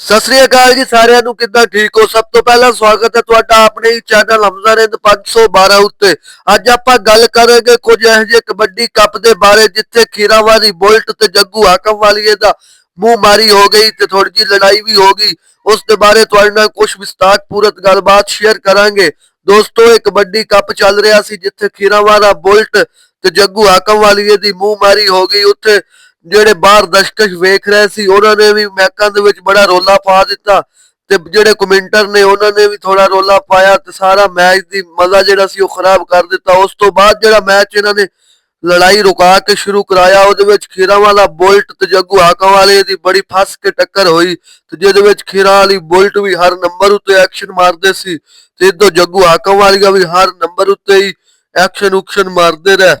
ਸਤਿ ਸ੍ਰੀ ਅਕਾਲ ਜੀ ਸਾਰਿਆਂ ਨੂੰ, ਕਿੱਦਾਂ ਠੀਕ ਹੋ? ਸਭ ਤੋਂ ਪਹਿਲਾਂ ਸਵਾਗਤ ਹੈ ਤੁਹਾਡਾ ਆਪਣੇ ਹੀ ਚੈਨਲ ਹਮਜ਼ਾਰਿੰਦ 512 ਉੱਤੇ। ਅੱਜ ਆਪਾਂ ਗੱਲ ਕਰਾਂਗੇ ਕੁਝ ਇਹੋ ਜਿਹੇ ਕਬੱਡੀ ਕੱਪ ਦੇ ਬਾਰੇ, ਜਿੱਥੇ ਖੀਰਾਵਾਦੀ ਬੁਲਟ ਤੇ ਜੱਗੂ ਹਾਕਮ ਵਾਲੀਏ ਦਾ ਮੂੰਹ ਮਾਰੀ ਹੋ ਗਈ ਤੇ ਥੋੜੀ ਜਿਹੀ ਲੜਾਈ ਵੀ ਹੋ ਗਈ। ਉਸ ਦੇ ਬਾਰੇ ਤੁਹਾਡੇ ਨਾਲ ਕੁਝ ਵਿਸਤਾਰਪੂਰਤ ਗੱਲਬਾਤ ਸ਼ੇਅਰ ਕਰਾਂਗੇ। ਦੋਸਤੋ, ਇਹ ਕਬੱਡੀ ਕੱਪ ਚੱਲ ਰਿਹਾ ਸੀ, ਜਿੱਥੇ ਖੀਰਾਵਾਦਾ ਬੁਲਟ ਤੇ ਜੱਗੂ ਹਾਕਮ ਵਾਲੀਏ ਦੀ ਮੂੰਹ ਮਾਰੀ ਹੋ ਗਈ। ਉੱਥੇ ਜਿਹੜੇ ਬਾਹਰ ਦਸ਼ਕਸ਼ ਵੇਖ ਰਹੇ ਸੀ, ਉਹਨਾਂ ਨੇ ਵੀ ਮੈਕਾਂ ਦੇ ਵਿੱਚ ਬੜਾ ਰੋਲਾ ਪਾ ਦਿੱਤਾ ਤੇ ਜਿਹੜੇ ਕਮੈਂਟਰ ਨੇ, ਉਹਨਾਂ ਨੇ ਵੀ ਥੋੜਾ ਰੋਲਾ ਪਾਇਆ ਤੇ ਸਾਰਾ ਮੈਚ ਦੀ ਮਜ਼ਾ ਜਿਹੜਾ ਸੀ ਉਹ ਖਰਾਬ ਕਰ ਦਿੱਤਾ। ਉਸ ਤੋਂ ਬਾਅਦ ਜਿਹੜਾ ਮੈਚ ਇਹਨਾਂ ਨੇ ਲੜਾਈ ਰੁਕਾ ਕੇ ਸ਼ੁਰੂ ਕਰਾਇਆ, ਉਹਦੇ ਵਿੱਚ ਖੀਰਾ ਵਾਲਾ ਬੁਲਟ ਤੇ ਜੱਗੂ ਹਾਕਮ ਵਾਲੇ ਦੀ ਬੜੀ ਫਸ ਕੇ ਟੱਕਰ ਹੋਈ ਤੇ ਜਿਹਦੇ ਵਿੱਚ ਖੀਰਾ ਵਾਲੀ ਬੁਲਟ ਵੀ ਹਰ ਨੰਬਰ ਉੱਤੇ ਐਕਸ਼ਨ ਮਾਰਦੇ ਸੀ ਤੇ ਇਦੋਂ ਜੱਗੂ ਹਾਕਮ ਵਾਲੀਆ ਵੀ ਹਰ ਨੰਬਰ ਉੱਤੇ ਹੀ ਐਕਸ਼ਨ ਉਕਸ਼ਨ ਮਾਰਦੇ ਰਹੇ।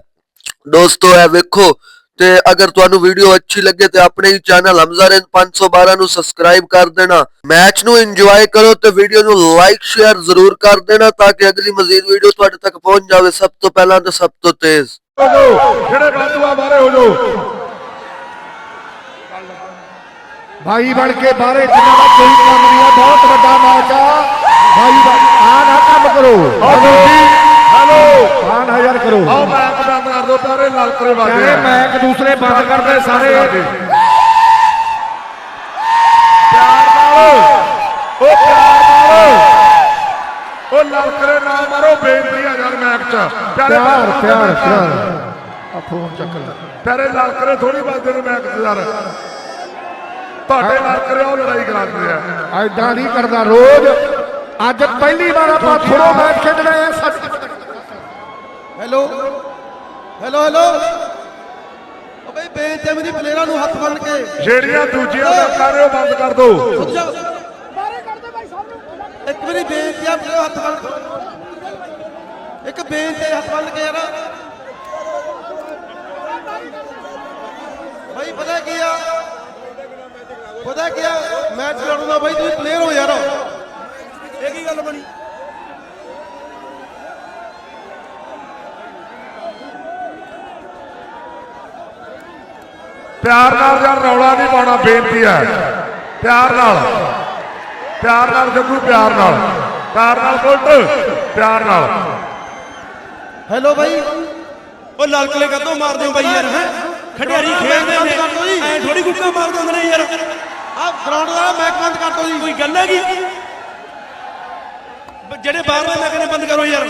ਦੋਸਤੋ, ਇਹ ਵੇਖੋ ਤੇ ਅਗਰ ਤੁਹਾਨੂੰ ਵੀਡੀਓ ਅੱਛੀ ਲੱਗੇ ਤੇ ਆਪਣੇ ਹੀ ਚੈਨਲ ਹਮਜ਼ਾਰਿੰਦ 512 ਨੂੰ ਸਬਸਕ੍ਰਾਈਬ ਕਰ ਦੇਣਾ। ਮੈਚ ਨੂੰ ਇੰਜੋਏ ਕਰੋ ਤੇ ਵੀਡੀਓ ਨੂੰ ਲਾਈਕ ਸ਼ੇਅਰ ਜ਼ਰੂਰ ਕਰ ਦੇਣਾ ਤਾਂ ਕਿ ਅਗਲੀ ਮਜ਼ੀਦ ਵੀਡੀਓ ਤੁਹਾਡੇ ਤੱਕ ਪਹੁੰਚ ਜਾਵੇ। ਸਭ ਤੋਂ ਪਹਿਲਾਂ ਤੇ ਸਭ ਤੋਂ ਤੇਜ਼। ਹੋ ਜਿਹੜੇ ਬਾਦੂਆ ਬਾਰੇ ਹੋ ਜਾਓ ਭਾਈ ਬਣ ਕੇ ਬਾਹਰੇ ਜਿੰਨਾ ਦਾ ਕੋਈ ਕੰਮ ਨਹੀਂ ਆ ਬਹੁਤ ਵੱਡਾ ਮੈਚ ਆ। ਭਾਈ ਬਣ- ਆ ਨਾ ਕੰਮ ਕਰੋ। ਜੀ। ਹੈਲੋ ਨਾ ਯਾਰ ਕਰੋ। ਆਓ ਮੈਂ ਦੋ ਪਿਆਰੇ ਲਾਲ ਕਰੇ ਵਾਜੇ ਕਹਿੰਦੇ ਮੈਂ ਇੱਕ ਦੂਸਰੇ ਬੰਦ ਕਰਦੇ ਸਾਰੇ। ਪਿਆਰ ਨਾਲ। ਉਹ ਪਿਆਰ ਨਾਲ। ਉਹ ਲਾਲ ਕਰੇ ਨਾ ਮਾਰੋ ਬੇਨਤੀ ਆ ਯਾਰ ਮੈਚ ਚ। ਪਿਆਰੇ ਪਿਆਰ ਪਿਆਰ ਆ ਫੋਨ ਚੱਕ ਲੈ। ਪਿਆਰੇ ਲਾਲ ਕਰੇ ਥੋੜੀ ਬਾਜੇ ਨੂੰ ਮੈਚ ਚ ਯਾਰ। ਤੁਹਾਡੇ ਨਾਲ ਕਰੇ ਉਹ ਲੜਾਈ ਕਰਾਉਂਦੇ ਆ। ਐਦਾਂ ਨਹੀਂ ਕਰਦਾ। ਰੋਜ਼ ਅੱਜ ਪਹਿਲੀ ਵਾਰ ਆਪਾਂ ਥੋੜੋ ਮੈਚ ਖੇਡਣਾ ਹੈ ਸੱਚ। ਹੈਲੋ ਹੈਲੋ ਹੈਲੋ ਓ ਬਈ ਬੇਨਤੀ ਮੇਰੀ ਪਲੇਅਰਾਂ ਨੂੰ ਹੱਥ ਬੰਨ ਕੇ। ਜਿਹੜੀਆਂ ਦੂਜੀਆਂ ਦਾ ਕਰ ਰਹੇ ਹੋ ਬੰਦ ਕਰ ਦੋ। ਸੁਣ ਜਾ ਇੱਕ ਮੇਰੀ ਬੇਨਤੀ ਆ ਪਲੇਅਰ ਹੱਥ ਬੰਨ ਕੇ। ਇੱਕ ਆ, ਹੱਥ ਬੰਨ ਕੇ ਯਾਰ। ਬਈ ਪਤਾ ਕੀ ਆ? ਪਤਾ ਕੀ ਆ? ਮੈਚ ਲੜਨਾ ਬਈ ਤੁਸੀਂ ਪਲੇਅਰ ਹੋ ਯਾਰ। ਇਹ ਕੀ ਗੱਲ ਬਣੀ? ਪਿਆਰ ਨਾਲ ਯਾਰ ਰੌਲਾ ਨਹੀਂ ਪਾਉਣਾ ਬੇਨਤੀ ਹੈ। ਪਿਆਰ ਨਾਲ। ਪਿਆਰ ਨਾਲ ਜੱਗੂ ਪਿਆਰ ਨਾਲ। ਪਿਆਰ ਨਾਲ ਬੁਲਟ ਪਿਆਰ ਨਾਲ। ਹੈਲੋ ਬਾਈ। ਉਹ ਲਾਲ ਕਿਲੇ ਕਦੋਂ ਮਾਰਦੇ ਹੋ ਬਾਈ ਯਾਰ ਹੈ? ਖਿਡਾਰੀ ਖੇਡਦੇ ਨੇ। ਐ ਥੋੜੀ ਗੁੱਕਾ ਮਾਰ ਦਿੰਦੇ ਨੇ ਯਾਰ। ਆ ਗਰਾਊਂਡ ਦਾ ਮੈਚ ਬੰਦ ਕਰ ਦੋ ਜੀ। ਕੋਈ ਗੱਲ ਹੈਗੀ? ਜਿਹੜੇ ਬਾਹਰਲੇ ਮੈਂ ਕਹਿੰਦੇ ਬੰਦ ਕਰੋ ਯਾਰ।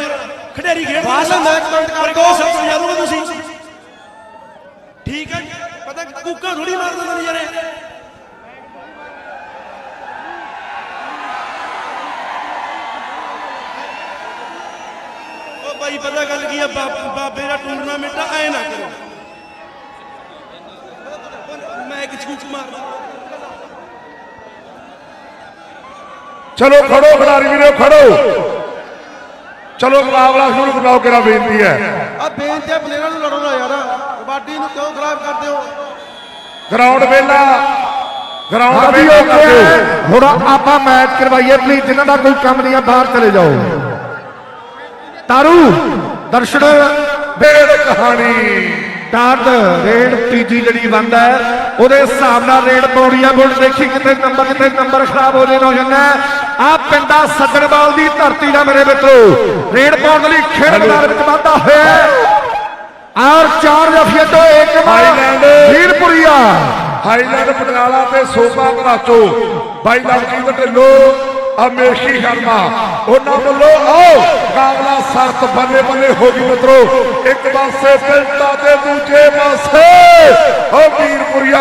ਖਿਡਾਰੀ ਖੇਡਦੇ ਬਾਹਰਲਾ ਮੈਚ ਬੰਦ ਕਰ ਦਿਓ। ਸਭ ਤੋਂ ਯਾਰੋਗੇ ਤੁਸੀਂ ਗੁੱਕਾ ਥੋੜੀ ਮਾਰ ਦਿੰਦੇ ਨੇ ਯਾਰ। ਉਹ ਬਾਈ ਪਤਾ ਗੱਲ ਕੀ ਆ? ਬਾਬੇ ਦਾ ਟੂਰਨਾਮੈਂਟ ਆ ਐ ਨਾ ਕਰੋ। ਮੈਂ ਇੱਕ ਝੂਠ ਮਾਰਦਾ। ਚਲੋ ਖੜੋ ਖਿਡਾਰੀ ਵੀਰੋ ਖੜੋ। ਚਲੋ ਮੁਕਾਬਲਾ ਸ਼ੁਰੂ ਕਰਾਓ ਕਿਰਾ ਬੇਨਤੀ ਹੈ। ਆ ਬੇਨਤੀ ਆ ਪਲੇਅਰਾਂ ਨੂੰ ਲੜੋ ਨਾ ਯਾਰ। ਕਬੱਡੀ ਨੂੰ ਕਿਉਂ ਖਰਾਬ ਕਰਦੇ ਹੋ? ਗਰਾਊਂਡ ਵੇਲਾ ਗਰਾਊਂਡ ਵੇਲਾ ਹੁਣ ਆਪਾਂ ਮੈਚ ਕਰਵਾਈਏ ਪਲੀਜ਼ ਜਿਨ੍ਹਾਂ ਦਾ ਕੋਈ ਕੰਮ ਨਹੀਂ ਆ ਬਾਹਰ ਚਲੇ ਜਾਓ। ਤਾਰੂ ਦਰਸ਼ਨ ਬੇੜ ਕਹਾਣੀ। ਟਾਟ ਰੇਡ ਤੀਜੀ ਜਿਹੜੀ ਬੰਦ ਹੈ ਉਹਦੇ ਹਿਸਾਬ ਨਾਲ ਰੇਡ ਪਾਉਣੀ ਆ ਬੁੱਲ ਦੇਖੀ ਕਿਤੇ ਨੰਬਰ ਕਿਤੇ ਨੰਬਰ ਖਰਾਬ ਹੋ ਜਾਣਾ ਹੋ ਜਾਂਦਾ ਆ ਪਿੰਡਾ ਸੱਜਣਵਾਲ ਦੀ ਧਰਤੀ ਦਾ ਮੇਰੇ ਮਿੱਤਰੋ। ਰੇਡ ਪਾਉਣ ਲਈ ਖੇਡ ਮੈਦਾਨ ਵਿੱਚ ਵਾਧਾ ਹੋਇਆ ਹੈ। ਔਰ ਚਾਰ ਜਫੀਏ ਤੋਂ ਇੱਕ ਹਾਈਲੈਂਡ। ਵੀਰਪੁਰੀਆ। ਹਾਈਲੈਂਡ ਪਟਿਆਲਾ ਤੇ ਸੋਪਾ ਘਰਾਚੋ। ਬਾਈ ਲਵਜੀਤ ਢਿੱਲੋਂ ਅਮੇਸ਼ੀ ਸ਼ਰਮਾ। ਉਹਨਾਂ ਵੱਲੋਂ ਆਓ ਮੁਕਾਬਲਾ ਸਰਤ ਬੱਲੇ ਬੱਲੇ ਹੋ ਗਈ ਮਿੱਤਰੋ। ਇੱਕ ਪਾਸੇ ਪਿੰਡਾ ਤੇ ਦੂਜੇ ਪਾਸੇ। ਓ ਵੀਰਪੁਰੀਆ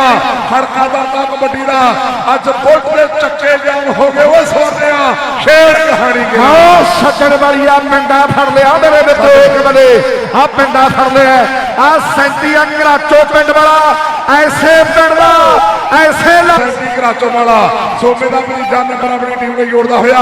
ਹੜਕਾ ਦਾ ਤਾਂ ਕਬੱਡੀ ਦਾ। ਅੱਜ ਬੁਲਟ ਦੇ ਚੱਕੇ ਜਾਮ ਹੋ ਗਏ ਓ ਸੋਨਿਆ ਸ਼ੇਰ ਕਹਾਣੀ ਕੇ ਆਓ ਸੱਜਣ ਵਾਲੀਆ ਪਿੰਡਾ ਫੜ ਲਿਆ ਮੇਰੇ ਮਿੱਤਰੋ ਇੱਕ ਬਲੇ ਆ ਪਿੰਡਾ ਫੜ ਲਿਆ ਆ 37 ਅੰਗਰਾਚੋ ਪਿੰਡ ਵਾਲਾ ਐਸੇ ਪਿੰਡ ਦਾ ਐਸੇ ਲ- ਸੈਂਟੀ ਕਰਾਚੋ ਵਾਲਾ ਸੋਮੇ ਦਾ ਜਾਨ ਨੰਬਰ ਆਪਣੀ ਟੀਮ ਨੂੰ ਜੋੜਦਾ ਹੋਇਆ।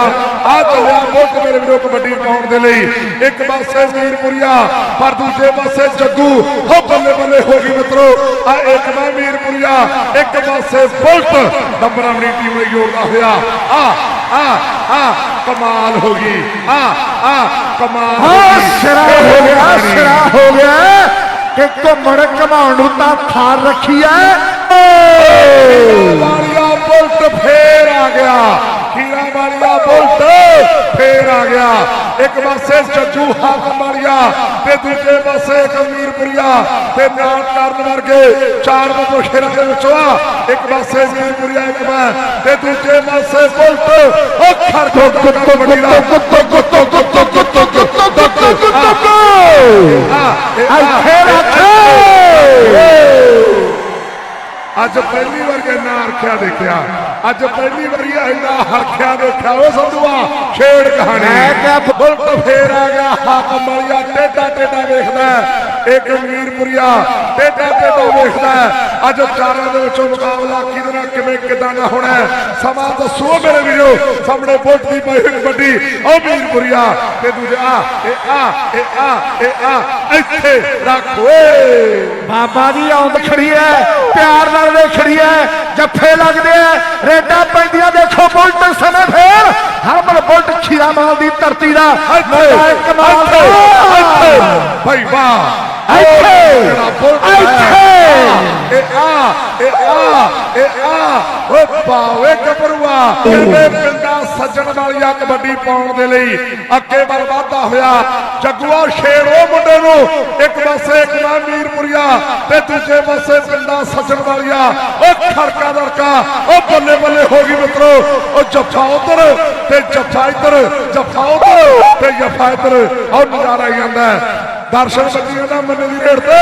ਆ ਚੱਲਿਆ ਮੁੱਖ ਮੇਰੇ ਵੀਰੋ ਕਬੱਡੀ ਪਾਉਣ ਦੇ ਲਈ। ਇੱਕ ਪਾਸੇ ਵੀਰਪੁਰੀਆ ਪਰ ਦੂਜੇ ਪਾਸੇ ਜੱਗੂ। ਹੋ ਬੱਲੇ ਬੱਲੇ ਹੋ ਗਈ ਮਿੱਤਰੋ। ਆ ਇੱਕ ਮੈਂ ਵੀਰਪੁਰੀਆ ਇੱਕ ਪਾਸੇ ਬੁਲਟ। ਨੰਬਰ ਆਪਣੀ ਟੀਮ ਨੂੰ ਜੋੜਦਾ ਹੋਇਆ। ਆ ਆ ਆ ਕਮਾਲ ਹੋ ਗਈ। ਆ ਆ ਕਮਾਲ ਹੋ ਆ ਗਈ। ਸਿਰਾ ਹੋ ਗਿਆ ਸਿਰਾ ਹੋ ਗਿਆ। ਕਿ ਘੁੰਮਣ ਘਮਾਉਣ ਨੂੰ ਤਾਂ ਥਾਰ ਰੱਖੀ ਐ! ਵਾਲੀਆ ਬੁਲਟ ਫੇਰ ਆ ਗਿਆ ਫੇਰ ਆ ਗਿਆ ਇੱਕ ਪਾਸੇ ਜੱਜੂ ਹਾਕਮ ਵਾਲੀਆ ਤੇ ਦੂਜੇ ਪਾਸੇ ਕਮੀਰਪੁਰੀਆ ਤੇ ਨਾਲ ਕਰਨ ਵਰਗੇ ਚਾਰ ਬੰਦੋ ਸ਼ੇਰਾਂ ਦੇ ਵਿੱਚੋਂ ਆ ਇੱਕ ਪਾਸੇ ਮੀਰਪੁਰੀਆ ਇੱਕ ਮੈਂ ਤੇ ਦੂਜੇ ਪਾਸੇ ਬੁਲਟ ਉਹ ਖਰ ਟੁੱਕ ਟੁੱਕ ਵੱਡੀ ਦਾ ਟੁੱਕ ਟੁੱਕ ਟੁੱਕ ਟੁੱਕ ਟੁੱਕ ਟੁੱਕ ਅੱਜ ਪਹਿਲੀ ਵਾਰ ਇੰਨਾ ਹਰਖਿਆ ਦੇਖਿਆ। ਅੱਜ ਪਹਿਲੀ ਵਾਰੀ ਇੰਨਾ ਹਰਖਿਆ ਦੇਖਿਆ। ਉਹ ਸੰਧੂਆ ਛੇੜ ਕਹਾਣੀ। ਮੈਂ ਕਿਹਾ ਬੁਲਟ ਫੇਰ ਆ ਗਿਆ ਹਾਕਮ ਵਾਲੀਆ ਟੇਡਾ ਟੇਡਾ ਵੇਖਦਾ ਇੱਕ ਮੀਰਪੁਰੀਆ ਟੇਡਾ ਟੇਡਾ ਵੇਖਦਾ ਅੱਜ ਚਾਰਾਂ ਦੇ ਵਿੱਚੋਂ ਮੁਕਾਬਲਾ ਕਿਹਦੇ ਨਾਲ ਕਿਵੇਂ ਕਿਦਾਂ ਦਾ ਹੋਣਾ। ਸਮਾਂ ਦੱਸੋ ਮੇਰੇ ਵੀਰੋ। ਸਾਹਮਣੇ ਬੁਲਟ ਦੀ ਪਾਈ ਹੋਈ ਕਬੱਡੀ ਉਹ ਮੀਰਪੁਰੀਆ ਤੇ ਦੂਜਾ ਇਹ ਆ ਇਹ ਆ ਇਹ ਆ। ਇੱਥੇ ਰੱਖ। ਓਏ ਬਾਬਾ ਦੀ ਆਉਂਦ ਖੜੀ ਐ ਪਿਆਰ ਨਾਲ ਦੇ ਖੜੀ ਐ ਜੱਫੇ ਲੱਗਦੇ ਐ ਰੇਡਾਂ ਪੈਂਦੀਆਂ। ਦੇਖੋ ਬੁਲਟ ਸਮੇਂ ਫੇਰ। ਹਰਮਨ ਬੁਲਟ ਖੀਰਾ ਮਾਲ ਦੀ ਧਰਤੀ ਦਾ ਕਮਾਲ ਦਾ। ਭਾਈ ਵਾਹ। ਇੱਥੇ, ਇੱਥੇ। ਆ ਆ ਆ ਓ ਬਾਵੇ ਗੱਭਰੂਆ ਕਿਵੇਂ ਪਿੰਡਾ ਸੱਜਣ ਵਾਲੀਆ ਕਬੱਡੀ ਪਾਉਣ ਦੇ ਲਈ ਅੱਗੇ ਵੱਲ ਵਾਧਾ ਹੋਇਆ ਜੱਗੂਆ ਸ਼ੇਰ ਉਹ ਮੁੰਡੇ ਨੂੰ। ਇੱਕ ਪਾਸੇ ਇਕਨਾ ਮੀਰਪੁਰੀਆ ਤੇ ਦੂਜੇ ਪਾਸੇ ਪਿੰਡਾ ਸੱਜਣ ਵਾਲੀਆ। ਉਹ ਖੜਕਾ ਦੜਕਾ ਉਹ ਬੱਲੇ ਬੱਲੇ ਹੋ ਗਈ ਮਿੱਤਰੋ। ਉਹ ਜੱਫਾ ਉਧਰ ਤੇ ਜੱਫਾ ਇੱਧਰ ਜੱਫਾ ਉਧਰ ਤੇ ਜੱਫਾ ਇੱਧਰ। ਉਹ ਨਜ਼ਾਰਾ ਹੀ ਆਉਂਦਾ। ਦਰਸ਼ਨ ਬੱਚੀਆਂ ਦਾ ਮੰਨੇ ਦੀ ਰੇੜ ਤੇ।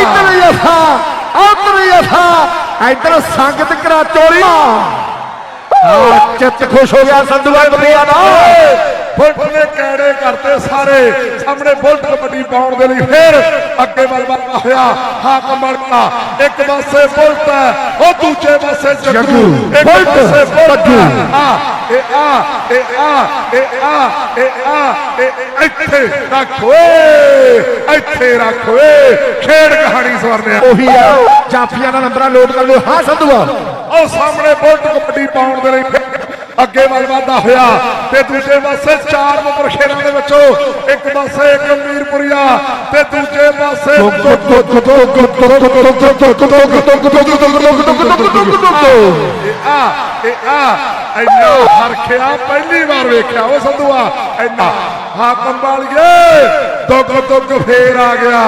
ਇੱਧਰ ਯਥਾ ਉੱਧਰ ਯਥਾ ਇੱਧਰ ਸੰਗਤ ਕਰਾ ਚੋਰੀ। ਆ ਚਿੱਤ ਖੁਸ਼ ਹੋ ਗਿਆ ਸੰਧੂਆ ਬਰੀਆ ਦਾ। ਬੁਲਟ ਨੇ ਕੈੜੇ ਕਰਤੇ ਸਾਰੇ। ਸਾਹਮਣੇ ਬੁਲਟ ਕਬੱਡੀ ਪਾਉਣ ਦੇ ਲਈ ਫੇਰ ਅੱਗੇ ਵੱਲ ਵੱਧਦਾ ਹੋਇਆ ਹਾਕਮ ਬੜਕਾ ਇੱਕ ਪਾਸੇ ਬੁਲਟ ਉਹ ਦੂਜੇ ਪਾਸੇ ਜੱਗੂ ਇੱਕ ਪਾਸੇ। ਹੈ। ਆ ਇਹ ਆ ਇਹ ਆ ਇਹ ਆ ਇਹ ਆ ਇਹ ਇੱਥੇ ਰੱਖ ਓਏ ਇੱਥੇ ਰੱਖ ਓਏ ਖੇਡ ਕਹਾਣੀ ਸਵਰਨਿਆ ਉਹੀ ਆ ਜਾਫੀਆਂ ਦਾ ਨੰਬਰਾਂ ਲੋਡ ਕਰ ਲਿਓ ਹਾਂ ਸੰਧੂਆ ਉਹ ਸਾਹਮਣੇ ਬੁਲਟ ਕਬੱਡੀ ਪਾਉਣ ਦੇ ਲਈ ਅੱਗੇ ਵੱਲ ਵਧਦਾ ਹੋਇਆ ਤੇ ਦੂਜੇ ਪਾਸੇ ਚਾਰ ਨੰਬਰ ਸ਼ੇਰਾਂ ਦੇ ਵਿੱਚੋਂ ਇੱਕ ਪਾਸੇ ਇੱਕ ਮੀਰਪੁਰੀਆ ਤੇ ਦੂਜੇ ਪਾਸੇ ਇਹ ਆ ਇਹ ਆ ਇੰਨਾ ਹਰਖਿਆ ਪਹਿਲੀ ਵਾਰ ਵੇਖਿਆ ਉਹ ਸੰਧੂਆ ਇੰਨਾ ਹਾਕਮ ਵਾਲੀਏ ਦੁੱਗ ਦੁੱਗ ਫੇਰ ਆ ਗਿਆ।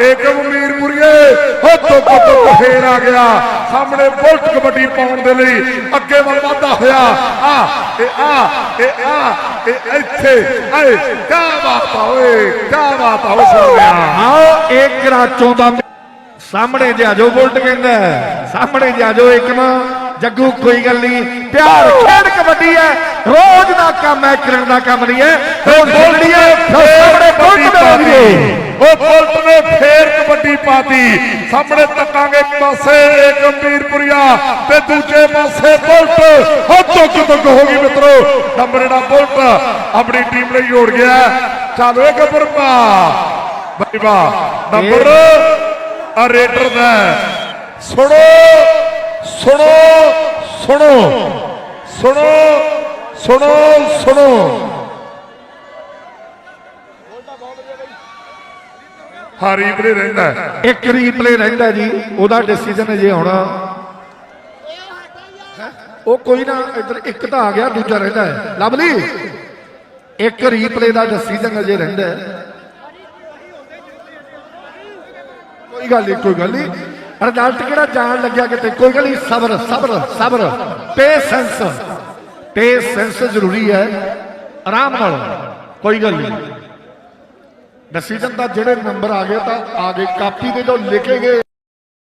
ਏਕਮ ਮੀਰਪੁਰੀਏ, ਹੋ ਦੁੱਗ ਦੁੱਗ ਫੇਰ ਆ ਗਿਆ। ਸਾਹਮਣੇ ਬੁਲਟ ਕਬੱਡੀ ਪਾਉਣ ਦੇ ਲਈ ਅੱਗੇ ਵੱਲ ਵਧਦਾ ਹੋਇਆ। ਆ, ਇਹ ਆ ਇਹ ਆ, ਇਹ ਇੱਥੇ, ਆਏ ਕਾ ਬਾਤ ਆ ਕਾ ਬਾਤ ਆ ਸੋਹਣਿਆ ਆਓ, ਇੱਕ ਕਰਾਚੋਂ ਦਾ ਸਾਹਮਣੇ ਜਾਜੋ ਬੁਲਟ ਕਹਿੰਦਾ ਸਾਹਮਣੇ ਜਾਜੋ ਇੱਕ ਨਾ, ਜੱਗੂ, ਕੋਈ ਗੱਲ ਨਹੀਂ। ਪਿਆਰ ਖੇਡ ਕਬੱਡੀ ਹੈ, ਰੋਜ਼ ਕੰਮ ਹੈ ਕਿਰਨ ਦਾ ਕੰਮ ਨਹੀਂ ਹੈ। ਰੋਜ਼ ਬੋਲਣੀ ਹੈ ਫਿਰ ਸਾਹਮਣੇ ਬੁਲਟ ਦੇ ਉਹ ਬੁਲਟ ਨੇ ਫੇਰ ਕਬੱਡੀ ਪਾਤੀ। ਸਾਹਮਣੇ ਤੱਕਾਂਗੇ ਇੱਕ ਪਾਸੇ ਇੱਕ ਤੇ ਦੂਜੇ ਪਾਸੇ ਬੁਲਟ। ਹੋ ਤੁੱਕ ਤੁੱਕ ਹੋ ਗਈ ਮਿੱਤਰੋ। ਨੰਬਰ ਜਿਹੜਾ ਬੁਲਟ ਆਪਣੀ ਟੀਮ ਲਈ ਜੋੜ ਗਿਆ ਚੱਲ ਓਏ ਗੱਬਰਪਾ ਬਾਈ ਵਾਹ ਨੰਬਰ ਆ ਰੇਡਰ ਦਾ। ਸੁਣੋ ਸੁਣੋ ਸੁਣੋ ਸੁਣੋ। ਸੁਣੋ ਸੁਣੋ। ਹਾਰੀ ਬਰੇ ਰਹਿੰਦਾ ਹੈ। ਇੱਕ ਰੀਪਲੇ ਰਹਿੰਦਾ ਜੀ ਉਹਦਾ ਡਿਸੀਜਨ ਜੇ ਹੋਣਾ। ਉਹ ਕੋਈ ਨਾ ਇੱਧਰ ਇੱਕ ਤਾਂ ਆ ਗਿਆ ਦੂਜਾ ਰਹਿੰਦਾ ਹੈ। ਲਵਲੀ ਇੱਕ ਰੀਪਲੇ ਦਾ ਡਿਸੀਜਨ ਅਜੇ ਰਹਿੰਦਾ ਹੈ। ਕੋਈ ਗੱਲ ਨਹੀਂ ਕੋਈ ਗੱਲ ਨਹੀਂ। ਰਿਜ਼ਲਟ ਕਿਹੜਾ ਜਾਣ ਲੱਗਿਆ ਕਿਤੇ? ਕੋਈ ਗੱਲ ਨਹੀਂ ਸਬਰ ਸਬਰ ਸਬਰ। ਪੇਸ਼ੈਂਸ ਪੇਸ਼ੈਂਸ ਜ਼ਰੂਰੀ ਹੈ। ਆਰਾਮ ਨਾਲ। ਕੋਈ ਗੱਲ ਨਹੀਂ। ਡਿਸੀਜਨ ਦਾ ਜਿਹੜੇ ਨੰਬਰ ਆ ਗਏ ਤਾਂ ਆ ਗਏ। ਕਾਪੀ ਦੇ ਜੋ ਲਿਖੇ ਗਏ।